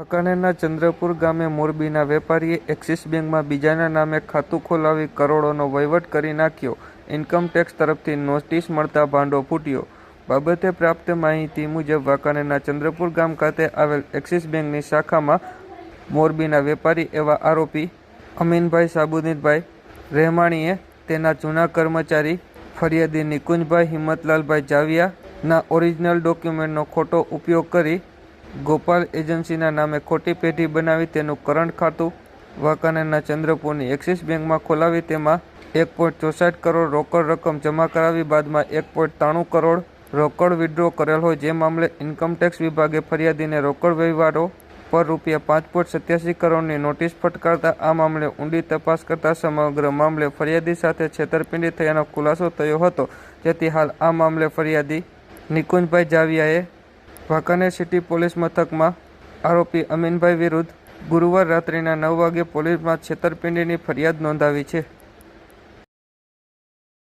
વાંકાનેરના ચંદ્રપુર ગામે મોરબીના વેપારીએ એક્સિસ બેંકમાં બીજાના નામે ખાતું ખોલાવી કરોડોનો વહીવટ કરી નાખ્યો. ઇન્કમટેક્સ તરફથી નોટિસ મળતા ભાંડો ફૂટ્યો. બાબતે પ્રાપ્ત માહિતી મુજબ વાંકાનેરના ચંદ્રપુર ગામ ખાતે આવેલ એક્સિસ બેંકની શાખામાં મોરબીના વેપારી એવા આરોપી અમીનભાઈ સાબુદીનભાઈ રહેમાણીએ તેના જૂના કર્મચારી ફરિયાદી નિકુંજભાઈ હિંમતલાલભાઈ જાવિયાના ઓરિજિનલ ડોક્યુમેન્ટનો ખોટો ઉપયોગ કરી ગોપાલ એજન્સીના નામે ખોટી પેઢી બનાવી તેનું કરંટ ખાતું, વાંકાનેરના ચંદ્રપુરની એક્સિસ બેંકમાં ખોલાવી તેમાં એક પોઈન્ટ ચોસઠ કરોડ રોકડ રકમ જમા કરાવી બાદમાં એક પોઈન્ટ ત્રાણું કરોડ રોકડ વિડ્રો કરેલ હોય જે મામલે ઇન્કમટેક્સ વિભાગે ફરિયાદીને રોકડ વ્યવહારો પર રૂપિયા પાંચ પોઈન્ટ સત્યાસી કરોડની નોટિસ ફટકારતા આ મામલે ઊંડી તપાસ કરતા સમગ્ર મામલે ફરિયાદી સાથે છેતરપિંડી થયાનો ખુલાસો થયો હતો. જેથી હાલ આ મામલે ફરિયાદી નિકુંજભાઈ જાવિયાએ વાંકાનેર સિટી પોલીસ મથકમાં આરોપી અમીનભાઈ વિરુદ્ધ ગુરુવાર રાત્રિના નવ વાગે પોલીસમાં છેતરપિંડીની ફરિયાદ નોંધાવી છે.